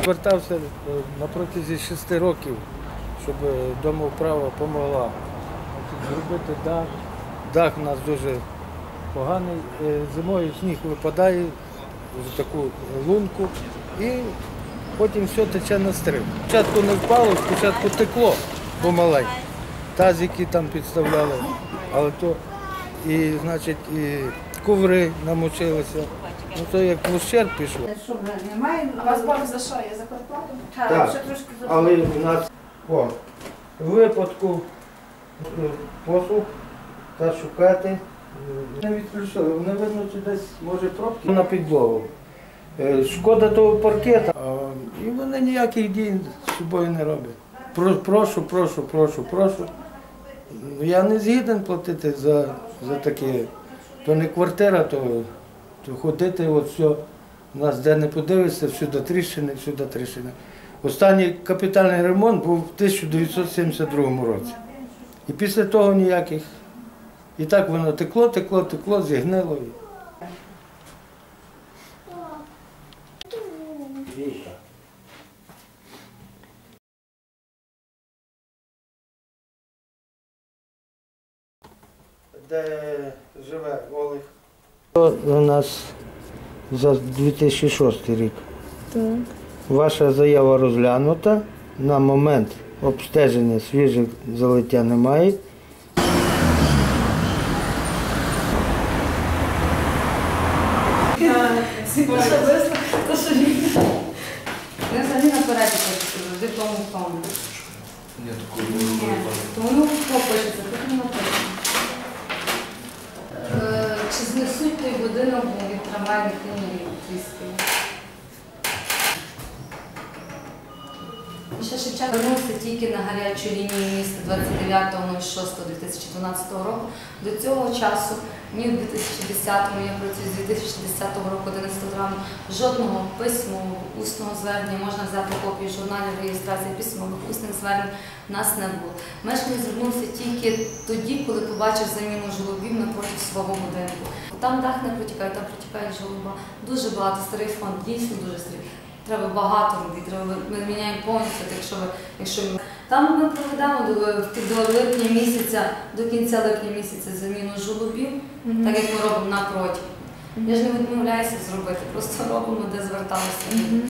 Звертався е, на протязі шести років, щоб е, домоуправа допомогла зробити дах. Дах у нас дуже поганий. Е, Зимою сніг випадає в таку лунку і потім все тече на стрим. Спочатку не впало, спочатку текло, бо маленьке. Тазики там підставляли, але то і, значить, і коври намочилися. Ну то як в ущерб пішло. Немає? А у вас борг за що? Є за квартплату? Так, Так. ще трошки Але в нас о, в випадку е, послуг та шукати. е, Не відключили, вони видно, чи десь може пробки на підлогу. Е, Шкода того паркета, і вони ніяких дій з собою не роблять. Про- Прошу, прошу, прошу, прошу. Ну, Я не згіден платити за, за таке. То не квартира, то, ходити, от все. У нас де не подивишся, всюди тріщини, всюди тріщини. Останній капітальний ремонт був в 1972 році. І після того ніяких. І так воно текло, текло, текло, зігнило. Де живе Олег? У нас за 2006 рік. Так. Ваша заява розглянута. На момент обстеження свіжих залиття немає. Не взагалі наперед завжди в тому в тому. Тому тут не написано. Чи знесуть той будинок від трамвайних ліній Тріски? Ще Шевченко вернувся тільки на гарячу лінію міста 29.06.2012 року. До цього часу, ні в 2010-му, я працюю з 2010 року, 11 травня, жодного письмового усного звернення, можна взяти копію журналів реєстрації письмових усних звернень, нас не було. Мешканець звернувся тільки тоді, коли побачив заміну жолобів напроти свого будинку. Там дах не протікає, там протікає жолоба. Дуже багато старий фонд, дійсно дуже старий. Треба багато робити, треба ми міняємо повністю, якщо ви, якщо ми там ми проведемо до, до липня місяця, до кінця липня місяця заміну жолобів, так як ми робимо напроти. Я ж не відмовляюся зробити, просто робимо, де зверталися. люди.